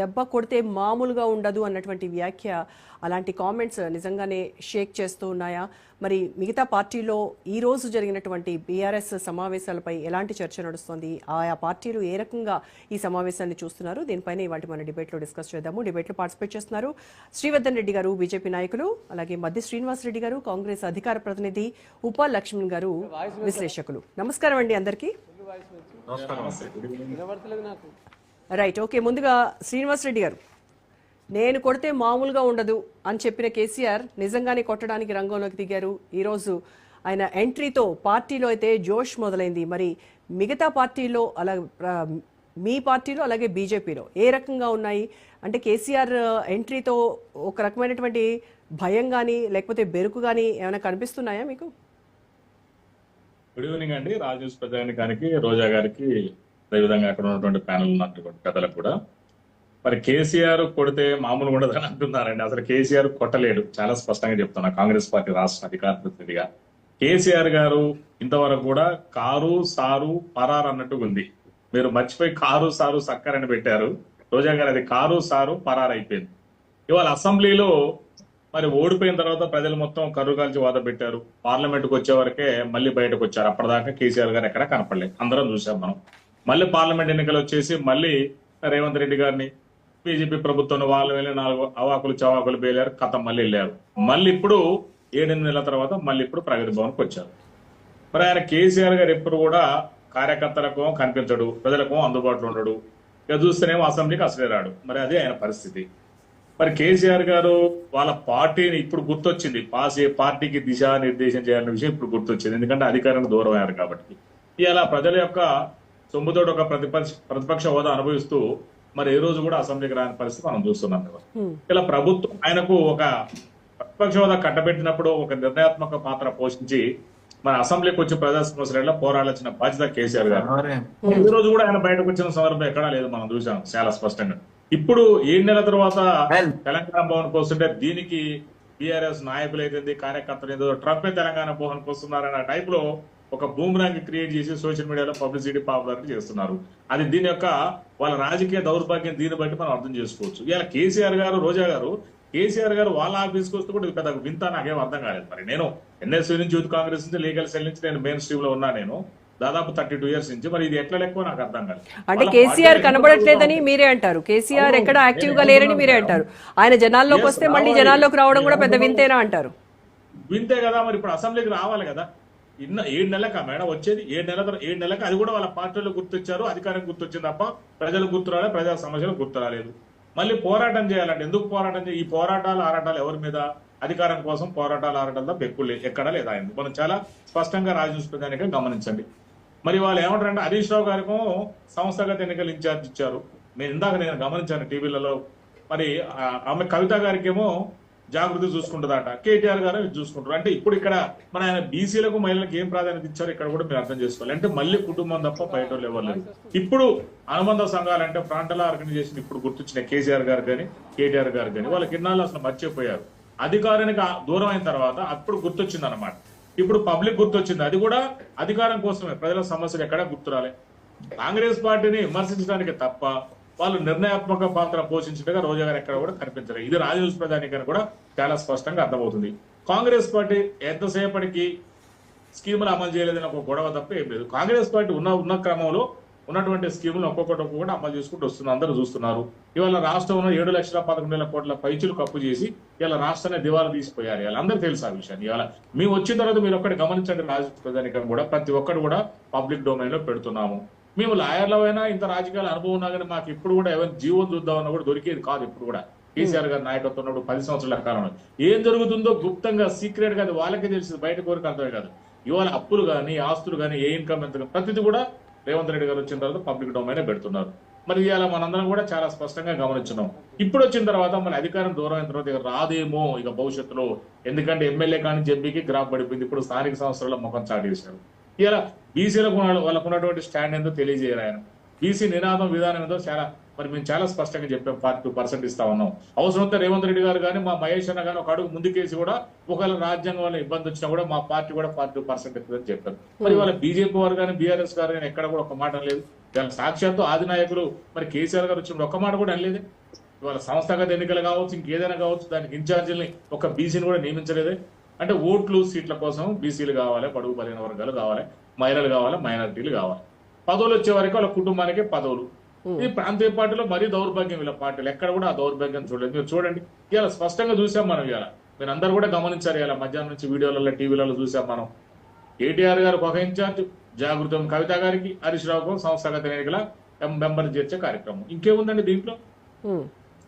దెబ్బ కొడితే మామూలుగా ఉండదు అన్నటువంటి వ్యాఖ్య అలాంటి కామెంట్స్ నిజంగానే షేక్ చేస్తూ ఉన్నాయా? మరి మిగతా పార్టీలో ఈ రోజు జరిగినటువంటి బీఆర్ఎస్ సమావేశాలపై ఎలాంటి చర్చ నడుస్తోంది? ఆయా పార్టీలు ఏ రకంగా ఈ సమావేశాన్ని చూస్తున్నారు? దీనిపైన ఇవాటి మన డిబేట్లో డిస్కస్ చేద్దాము. డిబేట్లో పార్టిసిపేట్ చేస్తున్నారు శ్రీవర్ధన్ రెడ్డి గారు బీజేపీ నాయకులు అలాగే మధ్య శ్రీనివాస్ రెడ్డి గారు కాంగ్రెస్ అధికార ప్రతినిధి ఉపా లక్ష్మణ్ గారు విశ్లేషకులు. నమస్కారం అండి అందరికీ. రైట్ ఓకే ముందుగా శ్రీనివాస్ రెడ్డి గారు. నేను కొడితే మామూలుగా ఉండదు అని చెప్పిన కేసీఆర్ నిజంగానే కొట్టడానికి రంగంలోకి దిగారు. ఈరోజు ఆయన ఎంట్రీతో పార్టీలో అయితే జోష్ మొదలైంది. మరి మిగతా పార్టీలో అలా మీ పార్టీలో అలాగే బీజేపీలో ఏ రకంగా ఉన్నాయి? అంటే కేసీఆర్ ఎంట్రీతో ఒక రకమైనటువంటి భయం కానీ లేకపోతే బెరుకు కానీ ఏమైనా కనిపిస్తున్నాయా మీకు? గుడ్ ఈవినింగ్ అండి. రాజేష్ ప్రజానికానికి రోజా గారికి అదేవిధంగా అక్కడ ఉన్నటువంటి ప్యానల్ ఉన్నటువంటి పెద్దలకు కూడా. మరి కేసీఆర్ కొడితే మామూలు ఉండదని అంటున్నారండి. అసలు కేసీఆర్ కొట్టలేడు. చాలా స్పష్టంగా చెప్తున్నా. కాంగ్రెస్ పార్టీ రాష్ట్ర అధికార ప్రతినిధిగా. కేసీఆర్ గారు ఇంతవరకు కూడా కారు సారు పరార్ అన్నట్టుగా ఉంది. మీరు మర్చిపోయి కారు సారు సక్కరని అని పెట్టారు. రోజా గారు అది కారు సారు పరార్ అయిపోయింది. ఇవాళ అసెంబ్లీలో మరి ఓడిపోయిన తర్వాత ప్రజలు మొత్తం కర్రు కాల్చి వాద పెట్టారు. పార్లమెంట్కి వచ్చే వరకే మళ్ళీ బయటకు వచ్చారు. అప్పటిదాకా కేసీఆర్ గారు ఎక్కడ కనపడలేదు. అందరం చూసాం మనం. మళ్ళీ పార్లమెంట్ ఎన్నికలు వచ్చేసి మళ్ళీ రేవంత్ రెడ్డి గారిని బీజేపీ ప్రభుత్వం వాళ్ళు వెళ్ళి నాలుగు అవాకులు చవాకులు పేలారు కథ మళ్ళీ వెళ్ళారు. మళ్ళీ ఇప్పుడు ఏడెనిమిది నెలల తర్వాత మళ్ళీ ఇప్పుడు ప్రగతి భవన్కి వచ్చారు. మరి ఆయన కేసీఆర్ గారు ఎప్పుడు కూడా కార్యకర్తలకు కనిపించడు ప్రజలకు అందుబాటులో ఉండడు. ఇక చూస్తేనేమో అసెంబ్లీకి అసలే రాడు. మరి అదే ఆయన పరిస్థితి. మరి కేసీఆర్ గారు వాళ్ళ పార్టీని ఇప్పుడు గుర్తొచ్చింది. పాస్ పార్టీకి దిశా నిర్దేశం చేయాలనే విషయం ఇప్పుడు గుర్తొచ్చింది. ఎందుకంటే అధికారానికి దూరం అయ్యారు కాబట్టి. ఇలా ప్రజల యొక్క సొమ్ముతోటి ఒక ప్రతిపక్ష ప్రతిపక్ష హోదా అనుభవిస్తూ మరి ఏ రోజు కూడా అసెంబ్లీకి రాని పరిస్థితి మనం చూస్తున్నాం. ఇలా ప్రభుత్వం ఆయనకు ఒక ప్రతిపక్ష హోదా కట్టబెట్టినప్పుడు ఒక నిర్ణయాత్మక పాత్ర పోషించి మన అసెంబ్లీకి వచ్చి ప్రజా సమస్యల పోరాడాల్సిన బాధ్యత కేసీఆర్ గారు ఈ రోజు కూడా ఆయన బయటకు వచ్చిన సందర్భం ఎక్కడా లేదు మనం చూసాం చాలా స్పష్టంగా. ఇప్పుడు ఏడు నెలల తర్వాత తెలంగాణ భవన్ వస్తుంటే దీనికి బీఆర్ఎస్ నాయకులు అయితే కార్యకర్తలు ఏదో ట్రంపే తెలంగాణ భవన్ వస్తున్నారన్న టైప్లో ఒక బూమ్రాంగ్ క్రియేట్ చేసి సోషల్ మీడియాలో పబ్లిసిటీ పాపులారిటీ చేస్తున్నారు. అది దీని యొక్క వాళ్ళ రాజకీయ దౌర్భాగ్యం దీన్ని బట్టి మనం అర్థం చేసుకోవచ్చు. ఇలా కేసీఆర్ గారు రోజా గారు కేసీఆర్ గారు వాళ్ళ ఆఫీస్కి వస్తే కూడా పెద్ద వింత నాకేం అర్థం కాలేదు మరి. నేను ఎన్ఎస్సీ నుంచి యూత్ కాంగ్రెస్ నుంచి లీగల్ సెల్ నుంచి నేను మెయిన్ స్ట్రీమ్లో ఉన్నా నేను దాదాపు థర్టీ టూ ఇయర్స్ నుంచి. మరి ఇది ఎట్లా లెక్కో నాకు అర్థం కాలేదు. అంటే కేసీఆర్ కనబడట్లేదని మీరే అంటారు. కేసీఆర్ ఎక్కడ యాక్టివ్గా లేరని మీరే అంటారు. ఆయన జనాల్లోకి వస్తే మళ్ళీ. జనాల్లోకి రావడం కూడా పెద్ద వింతేనా అంటారు? వింతే కదా మరి ఇప్పుడు అసెంబ్లీకి రావాలి కదా. ఇన్న ఏడు నెలలకా మేడం? వచ్చేది ఏడు నెలల తర్వాత ఏడు నెలలకు అది కూడా వాళ్ళ పార్టీలో గుర్తొచ్చారు అధికారం గుర్తొచ్చింది తప్ప ప్రజలు గుర్తు రాలేదు ప్రజా సమస్యలు గుర్తు రాలేదు మళ్ళీ పోరాటం చేయాలంటే ఎందుకు పోరాటం చేయాలి ఈ పోరాటాలు ఆరాటాలు ఎవరి మీద? అధికారం కోసం పోరాటాలు ఆరాటాలు తప్ప ఎక్కువ లే- ఎక్కడా లేదా మనం చాలా స్పష్టంగా రాజకీయ గమనించండి. మరి వాళ్ళు ఏమంటారంటే హరీష్ రావు గారికి సంస్థాగత ఎన్నికలు ఇన్ఛార్జ్ ఇచ్చారు. నేను ఇందాక నేను గమనించాను టీవీలలో. మరి ఆమె కవిత గారికి జాగృతి చూసుకుంటుందట. కేటీఆర్ గారు చూసుకుంటారు. అంటే ఇప్పుడు ఇక్కడ మన ఆయన బీసీలకు మహిళలకు ఏం ప్రాధాన్యత ఇచ్చారో ఇక్కడ కూడా మీరు అర్థం చేసుకోవాలి. అంటే మళ్ళీ కుటుంబం తప్ప బయట వాళ్ళు ఎవరు ఇప్పుడు అనుబంధ సంఘాలు అంటే ప్రాంతాల ఆర్గనైజేషన్ ఇప్పుడు గుర్తొచ్చిన కేసీఆర్ గారు కానీ కేటీఆర్ గారు కానీ వాళ్ళకి ఇన్నాళ్ళు అసలు మర్చిపోయారు. అధికారానికి దూరం అయిన తర్వాత అప్పుడు గుర్తొచ్చింది అనమాట ఇప్పుడు పబ్లిక్ గుర్తొచ్చింది. అది కూడా అధికారం కోసమే. ప్రజల సమస్యలు ఎక్కడా గుర్తురాలే కాంగ్రెస్ పార్టీని విమర్శించడానికి తప్ప వాళ్ళు నిర్ణయాత్మక పాత్ర పోషించినట్టుగా రోజా గారు ఎక్కడ కూడా కనిపించలేదు. ఇది రాజవంశ ప్రధానికని కూడా చాలా స్పష్టంగా అర్థమవుతుంది. కాంగ్రెస్ పార్టీ ఎంతసేపటికి స్కీములు అమలు చేయలేదని ఒక గొడవ తప్ప ఏం లేదు. కాంగ్రెస్ పార్టీ ఉన్న ఉన్న క్రమంలో ఉన్నటువంటి స్కీములు ఒక్కొక్కటి ఒక్కొక్కటి అమలు చేసుకుంటూ వస్తున్నారు. అందరూ చూస్తున్నారు. ఇవాళ రాష్ట్రంలో ఏడు లక్షల పదకొండు వేల కోట్ల పైచులు కప్పు చేసి ఇలా రాష్ట్రాన్ని దివాలా తీసిపోయారు. ఇవాళ అందరూ తెలుసు ఆ విషయాన్ని. ఇవాళ మేము వచ్చిన తర్వాత మీరు ఒక్కటి గమనించండి రాజ ప్రధానికం కూడా. ప్రతి ఒక్కటి కూడా పబ్లిక్ డొమైన్లో పెడుతున్నాము. మేము లాయర్లమైనా ఇంత రాజకీయాల అనుభవం ఉన్నా కానీ మాకు ఇప్పుడు కూడా ఏమైనా జీవో చూద్దామన్నా కూడా దొరికేది కాదు ఇప్పుడు కూడా. కేసీఆర్ గారి నాయకత్వం ఉన్నప్పుడు పది సంవత్సరాల కాలంలో. ఏం జరుగుతుందో గుప్తంగా సీక్రెట్గా అది వాళ్ళకే తెలిసింది. బయట కోరిక అర్థమే కాదు. ఇవాళ అప్పులు కానీ ఆస్తులు కానీ ఏ ఇన్కమ్ ఎంత ప్రతిదీ కూడా రేవంత్ రెడ్డి గారు వచ్చిన తర్వాత పబ్లిక్ డొమైన్ పెడుతున్నారు. మరి ఇవాళ మనందరం కూడా చాలా స్పష్టంగా గమనించున్నాం. ఇప్పుడు వచ్చిన తర్వాత మన అధికారం దూరం అయిన తర్వాత ఇక రాదేమో ఇక భవిష్యత్తులో. ఎందుకంటే ఎమ్మెల్యే కానీ ఎంపీకి గ్రాఫ్ పడిపోయింది. ఇప్పుడు స్థానిక సంస్థల ముఖం చాటేశారు. ఇలా బీసీలకు వాళ్ళకు ఉన్నటువంటి స్టాండ్ ఏందో తెలియజేయరు ఆయన. బీసీ నినాదం విధానం ఏందో చాలా మరి మేము చాలా స్పష్టంగా చెప్పాం ఫార్టీ టూ పర్సెంట్ ఇస్తా ఉన్నాం. అవసరమైతే రేవంత్ రెడ్డి గారు కానీ మా మహేష్ అన్న కానీ ఒక అడుగు ముందుకేసి కూడా ఒకవేళ రాజ్యాంగం వల్ల ఇబ్బంది వచ్చినా కూడా మా పార్టీ కూడా ఫార్టీ టూ పర్సెంట్ ఇస్తుందని చెప్పారు. మరి వాళ్ళ బీజేపీ వారు కానీ బీఆర్ఎస్ గారు కానీ ఎక్కడ కూడా ఒక మాట లేదు ఇవాళ సాక్షాత్తు ఆది నాయకులు మరి కేసీఆర్ గారు వచ్చినప్పుడు ఒక్క మాట కూడా అనలేదే. ఇవాళ సంస్థాగత ఎన్నికలు కావచ్చు ఇంకేదైనా కావచ్చు దానికి ఇన్ఛార్జీలని ఒక బీసీని కూడా నియమించలేదే. అంటే ఓట్లు సీట్ల కోసం బీసీలు కావాలి పడుగు బలైన వర్గాలు కావాలి మహిళలు కావాలి మైనారిటీలు కావాలి. పదవులు వచ్చే వరకు వాళ్ళ కుటుంబానికే పదవులు. ఈ ప్రాంతీయ పార్టీలో మరీ దౌర్భాగ్యం వీళ్ళ పార్టీలు. ఎక్కడ కూడా ఆ దౌర్భాగ్యం చూడలేదు. మీరు చూడండి. ఇలా స్పష్టంగా చూసాం మనం ఇవాళ. మీరు అందరూ కూడా గమనించారు ఇలా మధ్యాహ్నం నుంచి వీడియోలలో టీవీలలో చూసాం మనం. కేటీఆర్ గారికి ఒక ఇన్ఛార్జ్ జాగృతం కవిత గారికి హరీష్ రావుకు సంస్థాగత ఎన్నికల మెంబర్ చేర్చే కార్యక్రమం. ఇంకేముందండి దీంట్లో.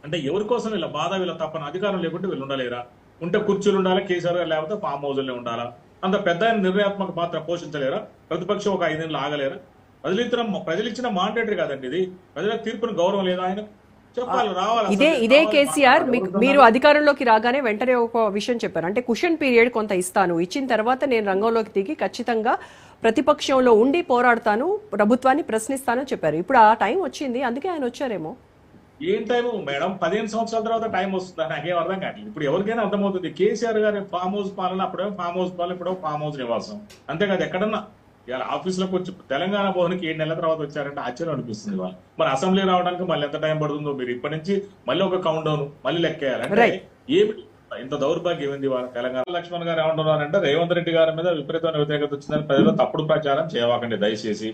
అంటే ఎవరి కోసం వీళ్ళ బాధ వీళ్ళ తప్పన అధికారం లేకుంటే వీళ్ళు ఉండలేరా? ఉంటే కుర్చీలు ఉండాలా కేసీఆర్ గారు లేకపోతే ఫామ్ హౌజుల్లో ఉండాలా? అంత పెద్ద నిర్ణయాత్మక పాత్ర పోషించలేరా? ప్రతిపక్షం ఒక ఐదేళ్ళు ఆగలేరా? ప్రజలు ఇచ్చిన ప్రజలు ఇచ్చిన మాండేటరీ కాదండి ఇది. ప్రజల తీర్పును గౌరవం లేదా ఆయన ఇదే ఇదే కేసీఆర్. మీరు అధికారంలోకి రాగానే వెంటనే ఒక విషయం చెప్పారు. అంటే కుషన్ పీరియడ్ కొంత ఇస్తాను. ఇచ్చిన తర్వాత నేను రంగంలోకి దిగి ఖచ్చితంగా ప్రతిపక్షంలో ఉండి పోరాడతాను ప్రభుత్వాన్ని ప్రశ్నిస్తాను చెప్పారు. ఇప్పుడు ఆ టైం వచ్చింది అందుకే ఆయన వచ్చారేమో. ఏం టైం మేడం పదిహేను సంవత్సరాల తర్వాత టైం వస్తుందా? నాకేం అర్థం కావట్లేదు. ఇప్పుడు ఎవరికైనా అర్థమవుతుంది. కేసీఆర్ గారి ఫామ్ హౌస్ పాలన అప్పుడేమో ఫామ్ హౌస్ పాలన ఇప్పుడో ఫామ్ హౌస్ నివాసం. అంతేకాదు ఎక్కడన్నా ఇవాళ ఆఫీసులోకి వచ్చి తెలంగాణ భవన్కి ఏడు నెలల తర్వాత వచ్చారంటే ఆశ్చర్యం అనిపిస్తుంది వాళ్ళు మరి అసెంబ్లీ రావడానికి మళ్ళీ ఎంత టైం పడుతుందో మీరు ఇప్పటి నుంచి మళ్ళీ ఒక కౌంట్ డౌన్ మళ్ళీ లెక్కేయాలి అంటే Right. ఏమి ఇంత దౌర్భాగ్యం ఏంది వాళ్ళ తెలంగాణ. లక్ష్మణ్ గారు ఏమంటున్నారంటే రేవంత్ రెడ్డి గారి మీద విపరీతమైన వ్యతిరేకత వచ్చిందని ప్రజలు తప్పుడు ప్రచారం చేయవాకండి దయచేసి.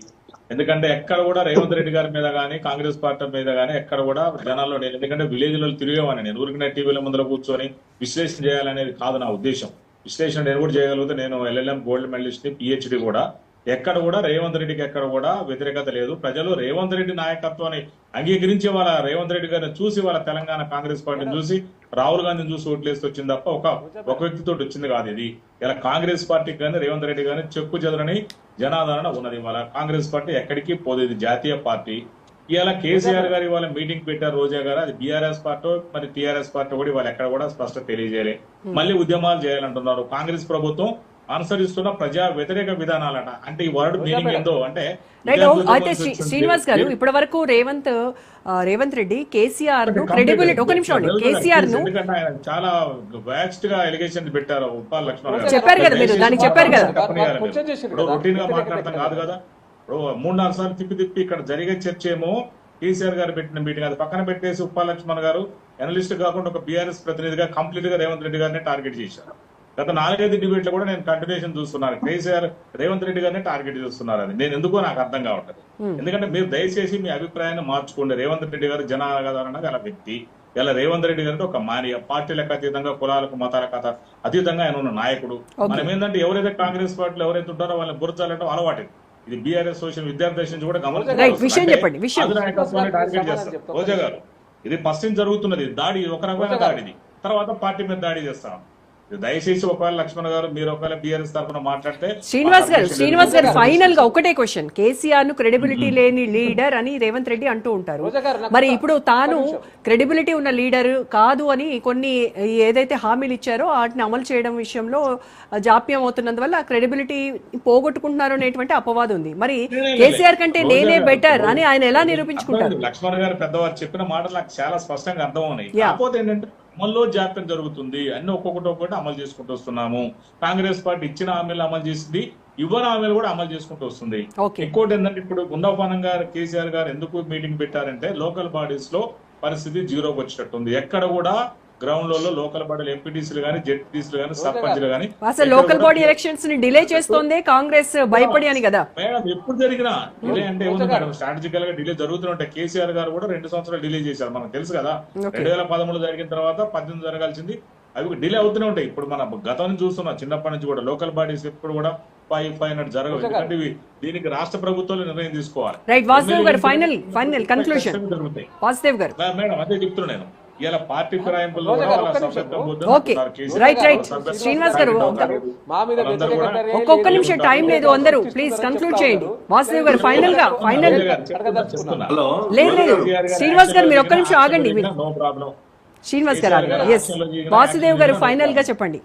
ఎందుకంటే ఎక్కడ కూడా రేవంత్ రెడ్డి గారి మీద కానీ కాంగ్రెస్ పార్టీ మీద కానీ ఎక్కడ కూడా జనాల్లో నేను ఎందుకంటే విలేజ్లో తిరిగేవాడిని నేను. ఊరికినే టీవీల ముందర కూర్చొని విశ్లేషణ చేయాలనేది కాదు నా ఉద్దేశం. విశ్లేషణ నేను కూడా చేయగలిగితే నేను ఎల్ఎల్ఎం గోల్డ్ మెడలిస్ట్ పిహెచ్డి కూడా ఎక్కడ కూడా రేవంత్ రెడ్డికి ఎక్కడ కూడా వ్యతిరేకత లేదు. ప్రజలు రేవంత్ రెడ్డి నాయకత్వాన్ని అంగీకరించి వాళ్ళ రేవంత్ రెడ్డి గారిని చూసి వాళ్ళ తెలంగాణ కాంగ్రెస్ పార్టీని చూసి రాహుల్ గాంధీని చూసి ఓట్లేసి వచ్చింది తప్ప ఒక ఒక వ్యక్తితో వచ్చింది కాదు ఇది. ఇలా కాంగ్రెస్ పార్టీకి కానీ రేవంత్ రెడ్డి గాని చెక్కు చెదరని జనాదరణ ఉన్నది వాళ్ళ కాంగ్రెస్ పార్టీ ఎక్కడికి పోదు ఇది జాతీయ పార్టీ. ఇవాళ కేసీఆర్ గారు ఇవాళ మీటింగ్ పెట్టారు రోజా గారు. అది బీఆర్ఎస్ పార్టీ మరి టీఆర్ఎస్ పార్టీ కూడా వాళ్ళు ఎక్కడ కూడా స్పష్టత తెలియజేయలే. మళ్ళీ ఉద్యమాలు చేయాలంటున్నారు. కాంగ్రెస్ ప్రభుత్వం అనుసరిస్తున్న ప్రజా వ్యతిరేక విధానాలట. అంటే ఈ వర్డ్ మీనింగ్ ఏందో అంటే అయితే. శ్రీనివాస్ గారు ఇప్పటి వరకు రేవంత్ రేవంత్ రెడ్డి కేసీఆర్ను క్రెడిబిలిటీ ఒక నిమిషం అండి. కేసీఆర్ను చాలా వ్యాక్స్ట్గా ఎలిగేషన్ పెట్టారు ఉప్పాల లక్ష్మణ్ గారు. చెప్పారు కదా మీరు, దానికి చెప్పారు కదా. రొటీన్గా మాట్లాడతాం కదా. కాదు కదా. ఇప్పుడు మూడు నాలుగు సార్లు తిప్పి తిప్పి ఇక్కడ జరిగే చర్చ ఏమో కేసీఆర్ గారు పెట్టిన మీటింగ్. అది పక్కన పెట్టేసి ఉప్పాల లక్ష్మణ్ గారు అనలిస్ట్ కాకుండా ఒక బీఆర్ఎస్ ప్రతినిధిగా కంప్లీట్గా రేవంత్ రెడ్డి గారిని టార్గెట్ చేశారు. గత నాలుగైదు డిబేట్లు కూడా నేను కంటిన్యూషన్ చూస్తున్నాను. కేసీఆర్ రేవంత్ రెడ్డి గారిని టార్గెట్ చేస్తున్నారు అది నేను ఎందుకో నాకు అర్థం కావట్లేదు. ఎందుకంటే మీరు దయచేసి మీ అభిప్రాయాన్ని మార్చుకోండి. రేవంత్ రెడ్డి గారు జనాదరణ గల వ్యక్తి. ఇలా రేవంత్ రెడ్డి గారు ఒక మానీయ పార్టీలకు అతీతంగా కులాలకు మతాలకు అత- అతీతంగా ఆయన ఉన్న నాయకుడు. మనం ఏంటంటే ఎవరైతే కాంగ్రెస్ పార్టీలో ఎవరైతే ఉంటారో వాళ్ళని గుర్చాలంటే అలవాటు ఇది బీఆర్ఎస్ సోషల్ విద్యార్థి నుంచి కూడా టార్గెట్ చేస్తారు. రోజా గారు ఇది ఫస్ట్ నుంచి జరుగుతున్నది. దాడి ఒక రకమైన రోజా గారు. దాడి ఇది. తర్వాత పార్టీ మీద దాడి చేస్తాం. దయచేసి ఒకవేళ లక్ష్మణ్ గారు మీరు ఒకవేళ బీఆర్ఎస్ తరఫున మాట్లాడితే శ్రీనివాస్ గారు శ్రీనివాస్ గారు ఫైనల్గా ఒకటే క్వశ్చన్ కేసీఆర్ను క్రెడిబిలిటీ లేని లీడర్ అని రేవంత్ రెడ్డి అంటూ ఉంటారు మరి ఇప్పుడు తాను. క్రెడిబిలిటీ ఉన్న లీడర్ కాదు అని కొన్ని ఏదైతే హామీలు ఇచ్చారో వాటిని అమలు చేయడం విషయంలో జాప్యం అవుతున్నందువల్ల క్రెడిబిలిటీ పోగొట్టుకుంటున్నారు అనేటువంటి అపవాదం ఉంది మరి. కేసీఆర్ కంటే నేనే బెటర్ అని ఆయన ఎలా. నిరూపించుకుంటారు లక్ష్మణ్ గారు పెద్దవారు చెప్పిన మాటలు నాకు చాలా స్పష్టంగా అర్థం Yeah. కాకపోతే ఏంటంటే అమల్లో జాప్యం జరుగుతుంది అన్ని ఒక్కొక్కటి ఒక్కొక్కటి అమలు చేసుకుంటూ వస్తున్నాము. కాంగ్రెస్ పార్టీ ఇచ్చిన హామీలు అమలు చేసింది ఇవ్వని హామీలు కూడా అమలు చేసుకుంటూ వస్తుంది. ఇంకోటి ఏంటంటే ఇప్పుడు గుండవపానం గారు కేసీఆర్ గారు ఎందుకు మీటింగ్ పెట్టారంటే లోకల్ బాడీస్లో పరిస్థితి జీరోకి వచ్చేటట్టుంది. ఎక్కడ కూడా గ్రౌండ్లో లోకల్ బాడీలు ఎంపీటీసీలు కానీ జెడ్పీటీసీలు కానీ సర్పంచ్లు కానీ అసలు లోకల్ బాడీ ఎలక్షన్స్ని డిలే చేస్తోందే కాంగ్రెస్ భయపడి అని కదా. మేడం ఎప్పుడు జరిగినా డిలే అంటే ఏముంది మేడం? స్ట్రాటజికల్గా డిలే జరుగుతూనే ఉంటాయి. కేసీఆర్ గారు కూడా రెండు సంవత్సరాలు డిలే చేశారు. మనకు తెలుసు కదా. రెండు వేల పదమూడు జరిగిన తర్వాత పద్దెనిమిది జరగాల్సింది. అవి డిలే అవుతూనే ఉంటాయి. ఇప్పుడు మన గతం నుంచి చూస్తున్నాం. చిన్నప్పటి నుంచి కూడా లోకల్ బాడీస్ ఎప్పుడు కూడా ఫైవ్ ఫైవ్ హండ్రెడ్ జరగవు. ఎందుకంటే దీనికి రాష్ట్ర ప్రభుత్వాలు నిర్ణయం తీసుకోవాలి. రైట్ వాసుదేవ్ గారు ఫైనల్ కన్క్లూషన్ మేడం అదే చెప్తున్నా నేను. ఇలా పార్టీ ఫిరాయింపుల్లో రైట్. రైట్. శ్రీనివాస్ గారు, ఒక్కొక్క. నిమిషం టైం లేదు అందరూ. ప్లీజ్ కన్క్లూడ్ చేయండి. వాసుదేవ్ గారు ఫైనల్గా ఫైనల్ లేదు లేదు. శ్రీనివాస్ గారు మీరు ఒక్క నిమిషం ఆగండి. నో ప్రాబ్లం శ్రీనివాస్ గారు ఎస్ వాసుదేవ్ గారు ఫైనల్గా చెప్పండి.